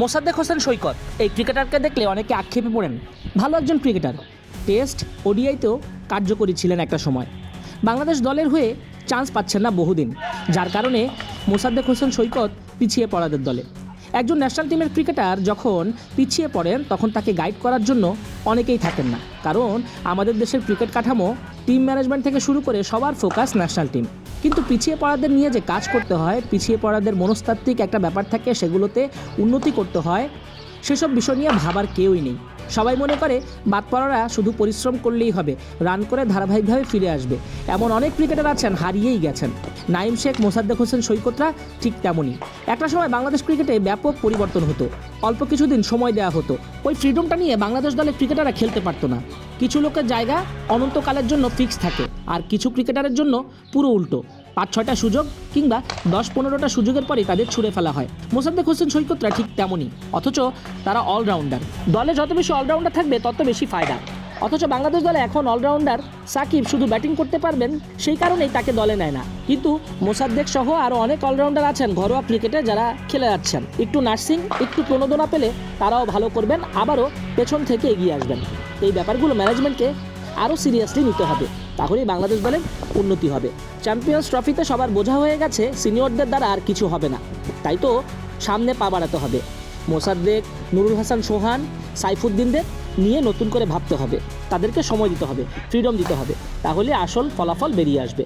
মোসাদ্দেক হোসেন সৈকত। এই ক্রিকেটারকে দেখলে অনেকে আক্ষেপে পড়েন। ভালো একজন ক্রিকেটার। টেস্ট ওডিআইতেও কার্যকরী ছিলেন একটা সময়। বাংলাদেশ দলের হয়ে চান্স পাচ্ছেন না বহুদিন, যার কারণে মোসাদ্দেক হোসেন সৈকত পিছিয়ে পড়াদের দলে। একজন ন্যাশনাল টিমের ক্রিকেটার যখন পিছিয়ে পড়েন, তখন তাকে গাইড করার জন্য অনেকেই থাকেন না। কারণ আমাদের দেশের ক্রিকেট কাঠামো, টিম ম্যানেজমেন্ট থেকে শুরু করে সবার ফোকাস ন্যাশনাল টিম। কিন্তু পিছিয়ে পড়াদের নিয়ে যে কাজ করতে হয়, পিছিয়ে পড়াদের মনস্তাত্ত্বিক একটা ব্যাপার থাকে সেগুলোতে উন্নতি করতে হয়, সেসব বিষয় নিয়ে ভাবার কেউই নেই। সবাই মনে করে বাদ পড়ারা শুধু পরিশ্রম করলেই হবে, রান করে ধারাবাহিকভাবে ফিরে আসবে। এমন অনেক ক্রিকেটার আছেন, হারিয়েই গেছেন। নাইম শেখ, মোসাদ্দেক হোসেন, সৈকতরা ঠিক তেমনই। একটা সময় বাংলাদেশ ক্রিকেটে ব্যাপক পরিবর্তন হতো। অল্প কিছুদিন সময় দেওয়া হতো। ওই ফ্রিডমটা নিয়ে বাংলাদেশ দলের ক্রিকেটাররা খেলতে পারতো না। কিছু লোকের জায়গা অনন্তকালের জন্য ফিক্স থাকে আর কিছু ক্রিকেটারের জন্য পুরো উল্টো। পাঁচ, ছয়টা সুযোগ কিংবা দশ, পনেরোটা সুযোগের পরেই তাদের ছুড়ে ফেলা হয়। মোসাদ্দেক হোসেন সৈকতরা ঠিক তেমনই, অথচ তারা অলরাউন্ডার দলে যত বেশি অলরাউন্ডার থাকবে, তত বেশি ফায়দা। অথচ বাংলাদেশ দলে এখন অলরাউন্ডার সাকিব শুধু ব্যাটিং করতে পারবেন, সেই কারণেই তাকে দলে নেয় না। কিন্তু মোসাদ্দেক সহ আরও অনেক অলরাউন্ডার আছেন ঘরোয়া ক্রিকেটে যারা খেলে যাচ্ছেন। একটু নার্সিং, একটু প্রণোদনা পেলে তারাও ভালো করবেন, আবারও পেছন থেকে এগিয়ে আসবেন। এই ব্যাপারগুলো ম্যানেজমেন্টকে আরও সিরিয়াসলি নিতে হবে। তাহলেই বাংলাদেশ দলের উন্নতি হবে। চ্যাম্পিয়ন্স ট্রফিতে সবার বোঝা হয়ে গেছে, সিনিয়রদের দ্বারা আর কিছু হবে না। তাই তো সামনে পা বাড়াতে হবে। মোসাদ্দেক, নুরুল হাসান, সোহান, সাইফুদ্দিনদের নিয়ে নতুন করে ভাবতে হবে। তাদেরকে সময় দিতে হবে ফ্রিডম দিতে হবে। তাহলে আসল ফলাফল বেরিয়ে আসবে।